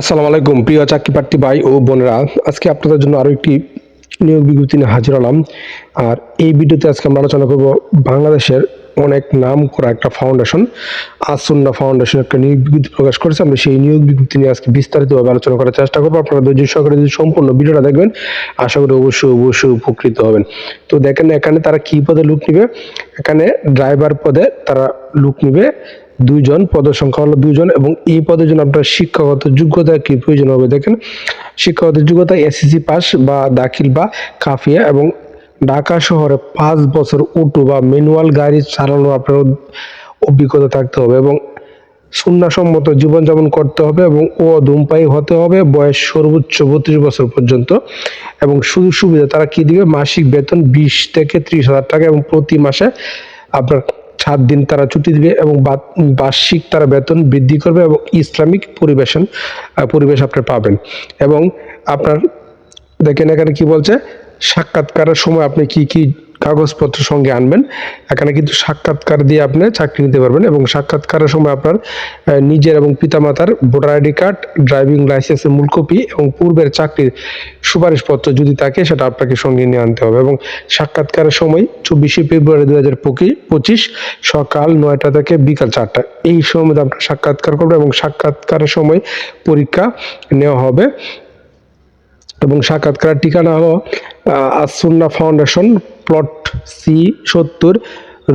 আসসালামু আলাইকুম, প্রিয় চাকরি প্রার্থী ভাই ও বোনেরা। আজকে আপনাদের জন্য আরও একটি নিয়োগ বিজ্ঞপ্তি নিয়ে হাজির হলাম। আর এই ভিডিওতে আজকে আমরা আলোচনা করব বাংলাদেশের অনেক নাম করা একটা ফাউন্ডেশন আসুন্না ফাউন্ডেশন একটা নিয়োগ বিজ্ঞপ্তি প্রকাশ করেছে। আমরা সেই নিয়োগ বিজ্ঞপ্তি নিয়ে আজকে বিস্তারিতভাবে আলোচনা করার চেষ্টা করব। আপনারা ধৈর্য সহকারে যদি সম্পূর্ণ ভিডিওটা দেখবেন, আশা করি অবশ্যই অবশ্যই উপকৃত হবেন। তো দেখেন, এখানে তারা কি পদে লুক নিবে? এখানে ড্রাইভার পদে তারা লুক নিবে। দুইজন, পদের সংখ্যা হলো দুইজন এবং এই পদের জন্য আপনার শিক্ষাগত যোগ্যতা কি প্রয়োজন হবে? দেখেন, শিক্ষাগত যোগ্যতা এসএসসি পাস বা দাখিল বা কাফিয়া এবং ঢাকা শহরে পাঁচ বছর অটো বা ম্যানুয়াল গাড়ি চালানোর আপনার অভিজ্ঞতা থাকতে হবে এবং সুন্নাসম্মত জীবনযাপন করতে হবে এবং ও ধূমপায়ী হতে হবে। বয়স সর্বোচ্চ বত্রিশ বছর পর্যন্ত এবং সুযোগ সুবিধা তারা কি দিবে? মাসিক বেতন বিশ থেকে ত্রিশ হাজার টাকা এবং প্রতি মাসে আপনার সাত দিন তারা ছুটি দিবে এবং বার্ষিক তারা বেতন বৃদ্ধি করবে এবং ইসলামিক পরিবেশন পরিবেশ আপনি পাবেন। এবং আপনার, দেখেন এখানে কি বলছে? সাক্ষাৎকারের সময় আপনি কি কি কাগজপত্র সঙ্গে আনবেন? এখানে কিন্তু সাক্ষাৎকার দিয়ে আপনি চাকরি নিতে পারবেন এবং সাক্ষাৎকারের সময় আপনার নিজের এবং পিতামাতার ভোটার আইডি কার্ড, ড্রাইভিং লাইসেন্সের মূল কপি এবং পূর্বের চাকরির সুপারিশপত্র যদি থাকে সেটা আপনাকে সঙ্গে নিয়ে আনতে হবে এবং সাক্ষাৎকারের সময় চব্বিশে ফেব্রুয়ারি দু হাজার পঁচিশ সকাল নয়টা থেকে বিকাল চারটা। এই সময় আপনার সাক্ষাৎকার করবেন এবং সাক্ষাৎকারের সময় পরীক্ষা নেওয়া হবে এবং সাক্ষাৎকারের ঠিকানা হলো আসুন্না ফাউন্ডেশন, প্লট সি সত্তর,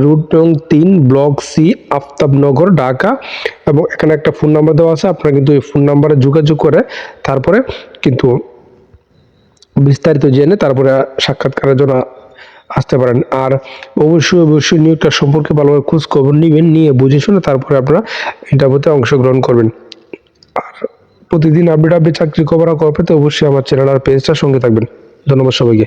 রুট নং তিন, ব্লক সি, আফতাবনগর, ঢাকা। এবং এখানে একটা ফোন নাম্বার দেওয়া আছে, আপনারা কিন্তু এই ফোন নাম্বারে যোগাযোগ করে তারপরে কিন্তু বিস্তারিত জেনে তারপরে সাক্ষাৎকারের জন্য আসতে পারেন। আর অবশ্যই অবশ্যই নিয়োগটা সম্পর্কে ভালোভাবে খোঁজ খবর নেবেন, নিয়ে বুঝে শুনে তারপরে আপনারা ইন্টারভিউতে অংশগ্রহণ করবেন। আর প্রতিদিন আপডেট আপডেট চাকরি খবর পেতে অবশ্যই আমার চ্যানেল আর পেজটার সঙ্গে থাকবেন। ধন্যবাদ সবাইকে।